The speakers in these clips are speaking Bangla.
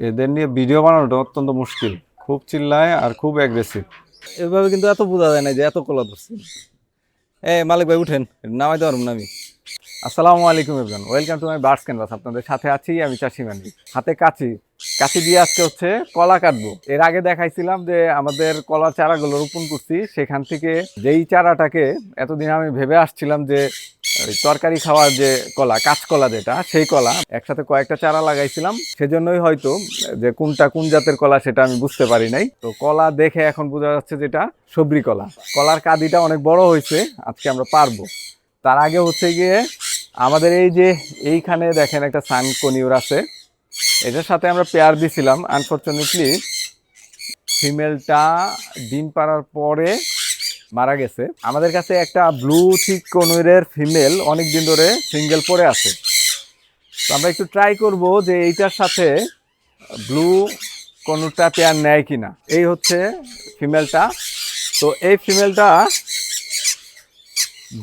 এদের নিয়ে ভিডিও বানানোটা অত্যন্ত মুশকিল। খুব চিল্লায় আর খুব অ্যাগ্রেসিভ এভাবে কিন্তু এত বোঝা যায় না যে এত কলা ধরছে। এ মালিক ভাই উঠেন। নামাই না আমি। আসসালামু আলাইকুম everyone welcome to my birds canvas আপনাদের সাথে আছি আমি চাষি মানি হাতে কাছি কাছি দিয়ে আজকে হচ্ছে কলা কাটবো। এর আগে দেখাইছিলাম যে আমাদের কলার চারাগুলো রোপণ করছি। সেখান থেকে যেই চারাটাকে এতদিন আমি ভেবে আসছিলাম যে ওই তরকারি খাওয়ার যে কলা কাঁচকলা যেটা, সেই কলা, একসাথে কয়েকটা চারা লাগাইছিলাম। সেজন্যই হয়তো যে কোনটা কোন জাতের কলা সেটা আমি বুঝতে পারি নাই। তো কলা দেখে এখন বোঝা যাচ্ছে যেটা সবরি কলা। কলার কাদিটা অনেক বড় হয়েছে, আজকে আমরা পারব। তার আগে হচ্ছে গিয়ে আমাদের এই যে এইখানে দেখেন একটা সান কনিউর আছে। এটার সাথে আমরা পেয়ার দিছিলাম। আনফর্চুনেটলি ফিমেলটা ডিম পাড়ার পরে মারা গেছে। আমাদের কাছে একটা ব্লু থিক কনুরের ফিমেল অনেক দিন ধরে সিঙ্গেল পরে আছে। তো আমরা একটু ট্রাই করব যে এইটার সাথে ব্লু কনুরটা পেয়ার নেয় কিনা। এই হচ্ছে ফিমেলটা তো এই ফিমেলটা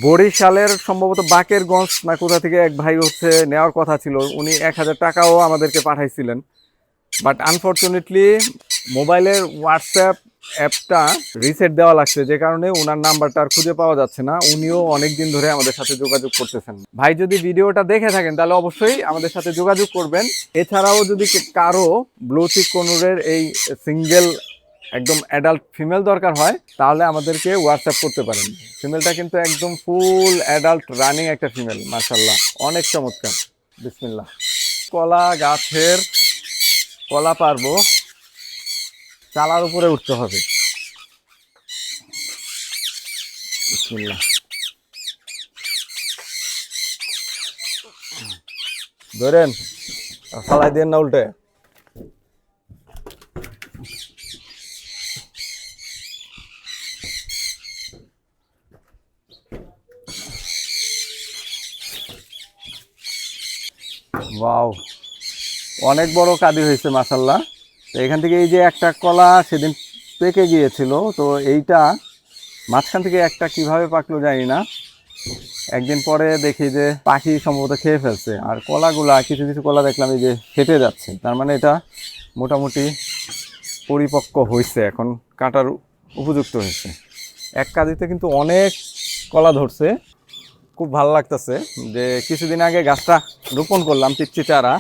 বরিশালের সম্ভবত বাকেরগঞ্জ না কোথা থেকে এক ভাই হচ্ছে নেওয়ার কথা ছিল, উনি এক হাজার টাকাও আমাদেরকে পাঠাইছিলেন। বাট আনফর্চুনেটলি মোবাইলের হোয়াটসঅ্যাপ অ্যাপটা রিসেট দেওয়া লাগছে, যে কারণে ওনার নাম্বারটা আর খুঁজে পাওয়া যাচ্ছে না। উনিও অনেক দিন ধরে আমাদের সাথে যোগাযোগ করতেছেন। ভাই, যদি ভিডিওটা দেখে থাকেন, তাহলে অবশ্যই আমাদের সাথে যোগাযোগ করবেন। এছাড়াও যদি কারও ব্লুচিক কনুরের এই সিঙ্গেল একদম অ্যাডাল্ট ফিমেল দরকার হয়, তাহলে আমাদেরকে হোয়াটসঅ্যাপ করতে পারেন। ফিমেলটা কিন্তু একদম ফুল অ্যাডাল্ট রানিং একটা ফিমেল মার্শাল্লাহ অনেক চমৎকার। বিসমিল্লাহ। কলা গাছের কলা পারব। চালার উপরে উঠতে হবে। ধরেন, ফালাই দিয়ে না উল্টে। ওয়াও, অনেক বড় কাদি হয়েছে মাসাল্লাহ তো এখান থেকে এই যে একটা কলা সেদিন পেকে গিয়েছিল, তো এইটা মাঝখান থেকে একটা কীভাবে পাকলো জানি না। একদিন পরে দেখি যে পাখি সম্ভবত খেয়ে ফেলছে, আর কলাগুলা, কিছু কিছু কলা দেখলাম এই যে ফেটে যাচ্ছে। তার মানে এটা মোটামুটি পরিপক্ক হয়েছে এখন কাটার উপযুক্ত হয়েছে। এক কাদিতে কিন্তু অনেক কলা ধরছে, খুব ভালো লাগতেছে যে কিছুদিন আগে গাছটা রোপণ করলাম পিচ্ছি চারা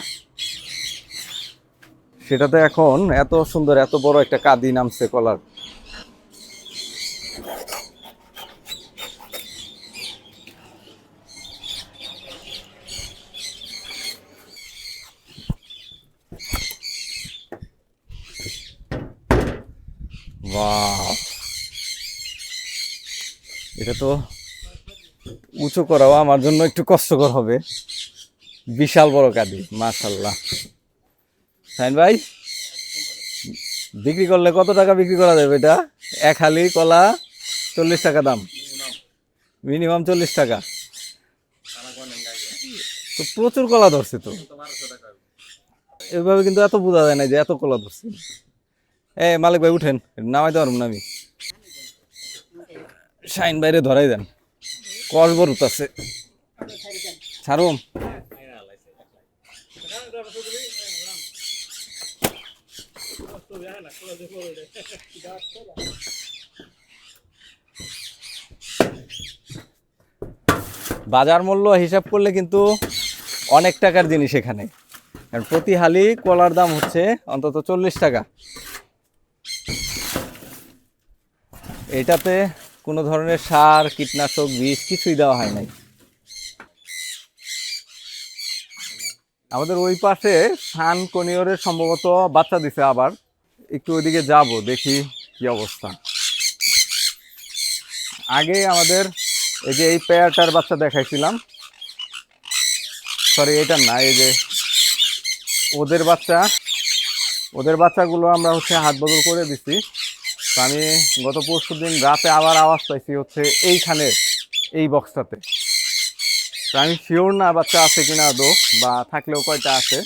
সেটাতে এখন এত সুন্দর এত বড় একটা কাদি নামছে কলার. এটা তো উঁচু করাও আমার জন্য একটু কষ্টকর হবে। বিশাল বড় কাদি মাশাল্লাহ। সাইন ভাই, বিক্রি করলে কত টাকা বিক্রি করা যাবে এটা? এক হালি কলা চল্লিশ টাকা দাম। মিনিমাম চল্লিশ টাকা। তো প্রচুর কলা ধরছে তো। এভাবে কিন্তু এত বোঝা যায় না যে এত কলা ধরছে। এ, মালিক ভাই, উঠেন। নামাইতে পারব না আমি। শাইন বাইরে ধরাই দেন। কস বরুত আছে ছাড়ুম। বাজার মূল্য হিসাব করলে কিন্তু অনেক টাকার জিনিস এখানে। কারণ প্রতি হালি কলার দাম হচ্ছে অন্তত চল্লিশ টাকা। এটাতে কোনো ধরনের সার, কীটনাশক, বিষ কিছুই দেওয়া হয় নাই। আমাদের ওই পাশে সান কনিয়রের সম্ভবত বাচ্চা দিছে আবার। একটু ওইদিকে যাব, দেখি কি অবস্থা। আগে আমাদের এই যে এই পেয়ারটার বাচ্চা দেখাইছিলাম সরি এটা না, এই যে ওদের বাচ্চা, ওদের বাচ্চাগুলো আমরা হচ্ছে হাত বদল করে দিছি। আমি গত পরশু দিন রাতে আবার আওয়াজ পাইছি হচ্ছে এইখানে, এই বক্সটাতে আমি শিওর না বাচ্চা আছে কিনা আদৌ, বা থাকলেও কয়টা আছে।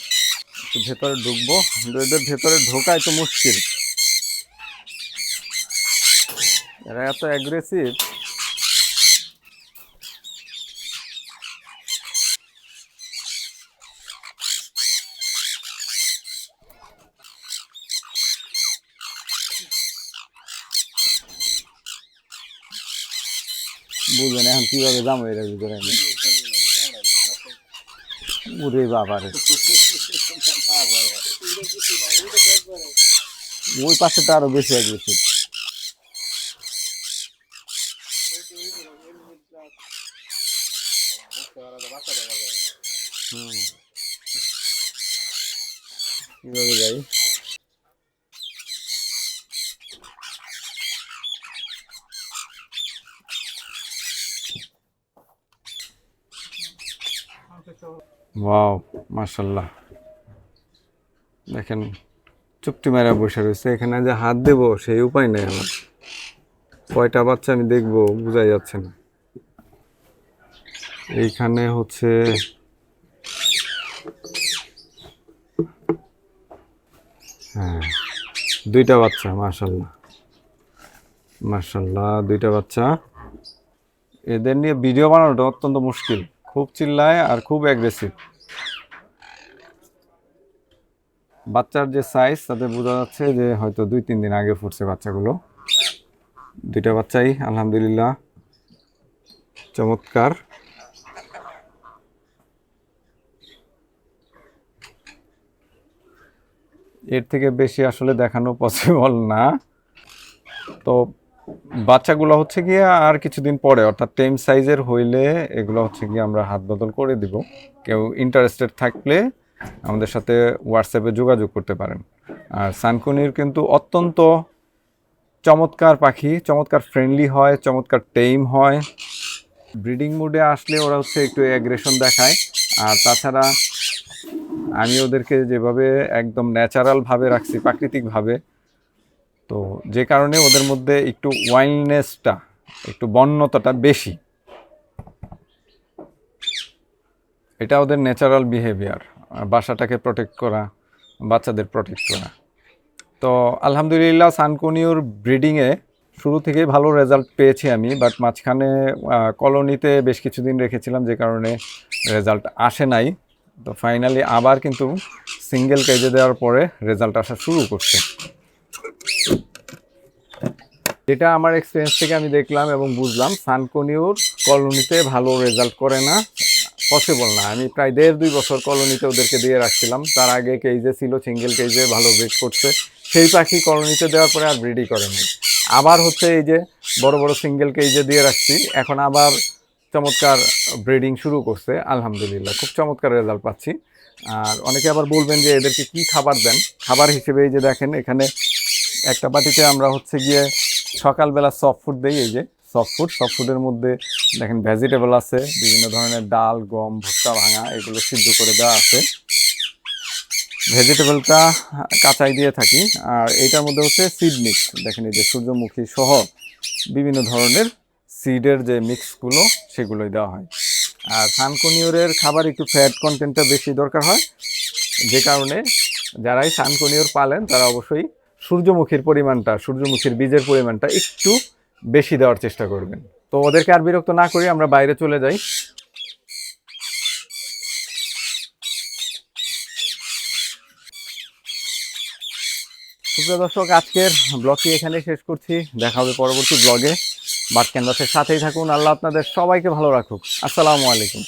ভেতরে ঢুকবো। এদের ভেতরে ঢোকাই তো মুশকিল। এরা এত অ্যাগ্রেসিভ বুঝবেন এখন কীভাবে দাম হয়ে ভিতরে বাবারে। ওই পাশেটা আরও বেশি অ্যাগ্রেসিভ কীভাবে যাই? ওয়াও মাশাল্লাহ। দেখেন চুপটি মারা বসে রয়েছে। এখানে যে হাত দেব, সেই উপায় নেই আমার। কয়টা বাচ্চা আমি দেখব, বোঝাই যাচ্ছে না। এইখানে হচ্ছে হ্যাঁ দুইটা বাচ্চা মার্শাল্লাহ মার্শাল্লাহ দুইটা বাচ্চা। এদের নিয়ে ভিডিও বানানোটা অত্যন্ত মুশকিল। খুব চিল্লায় আর খুব অ্যাগ্রেসিভ বাচ্চার যে সাইজ তাতে বোঝা যাচ্ছে যে হয়তো দুই, তিন দিন আগে ফুটছে বাচ্চাগুলো। দুইটা বাচ্চাই, আলহামদুলিল্লাহ, চমৎকার। এর থেকে বেশি আসলে দেখানো পসিবল না। তো বাচ্চাগুলো হচ্ছে গিয়ে আর কিছুদিন পরে, অর্থাৎ টেম সাইজের হইলে এগুলো হচ্ছে গিয়ে আমরা হাত বদল করে দিব। কেউ ইন্টারেস্টেড থাকলে আমাদের সাথে হোয়াটসঅ্যাপে যোগাযোগ করতে পারেন। আর সানকুনির কিন্তু অত্যন্ত চমৎকার পাখি, চমৎকার ফ্রেন্ডলি হয়, চমৎকার টেম হয়। ব্রিডিং মুডে আসলে ওরা হচ্ছে একটু অ্যাগ্রেশন দেখায়। আর তাছাড়া আমি ওদেরকে যেভাবে একদম ন্যাচারালভাবে রাখছি, প্রাকৃতিকভাবে, তো যে কারণে ওদের মধ্যে একটু ওয়াইল্ডনেসটা একটু বন্যতাটা বেশি। এটা ওদের ন্যাচারাল বিহেভিয়ার বাসাটাকে প্রোটেক্ট করা, বাচ্চাদের প্রোটেক্ট করা। তো আলহামদুলিল্লাহ সানকুনিউর ব্রিডিংয়ে শুরু থেকেই ভালো রেজাল্ট পেয়েছি আমি বাট মাঝখানে কলোনিতে বেশ কিছুদিন রেখেছিলাম যে কারণে রেজাল্ট আসে নাই। তো ফাইনালি আবার কিন্তু সিঙ্গেল কেজে দেওয়ার পরে রেজাল্ট আসা শুরু করছে। যেটা আমার এক্সপিরিয়েন্স থেকে আমি দেখলাম এবং বুঝলাম, সানকনিউর কলোনিতে ভালো রেজাল্ট করে না পসিবল না। আমি প্রায় দেড় দুই বছর কলোনিতে ওদেরকে দিয়ে রাখছিলাম। তার আগে কেজে ছিল সিঙ্গেল কেজে ভালো ব্রিড করছে। সেই পাখি কলোনিতে দেওয়ার পরে আর ব্রিডই করেনি। আবার হচ্ছে এই যে বড় বড় সিঙ্গেল কেজে দিয়ে রাখছি। এখন আবার চমৎকার ব্রিডিং শুরু করছে। আলহামদুলিল্লাহ, খুব চমৎকার রেজাল্ট পাচ্ছি। আর অনেকে আবার বলবেন যে এদেরকে কি খাবার দেন? খাবার হিসেবে এই যে দেখেন, এখানে একটা বাটিতে আমরা হচ্ছে গিয়ে সকালবেলা সফট ফুড দিই এই যে। সফট ফুড সফট ফুডের মধ্যে দেখেন ভেজিটেবল আছে, বিভিন্ন ধরনের ডাল, গম, ভুট্টা, ভাঙা, এগুলো সিদ্ধ করে দেওয়া আছে। ভেজিটেবলটা কাঁচাই দিয়ে থাকি, আর এইটার মধ্যে হচ্ছে সিড মিক্স দেখেন এই যে সূর্যমুখী সহ বিভিন্ন ধরনের সিডের যে মিক্সগুলো সেগুলোই দেওয়া হয়। আর সানকনিওরের খাবার একটু ফ্যাট কন্টেন্টটা বেশি দরকার হয়, যে কারণে যারাই সানকনিওর পালেন, তারা অবশ্যই সূর্যমুখীর পরিমাণটা, সূর্যমুখীর বীজের পরিমাণটা একটু বেশি দেওয়ার চেষ্টা করবেন। তো ওদেরকে আর বিরক্ত না করি আমরা বাইরে চলে যাই। সুপ্রিয় দর্শক, আজকের ব্লগটি এখানে শেষ করছি। দেখা হবে পরবর্তী ব্লগে। বাট ক্যানভাসের সাথেই থাকুন। আল্লাহ আপনাদের সবাইকে ভালো রাখুক। আসসালামু আলাইকুম।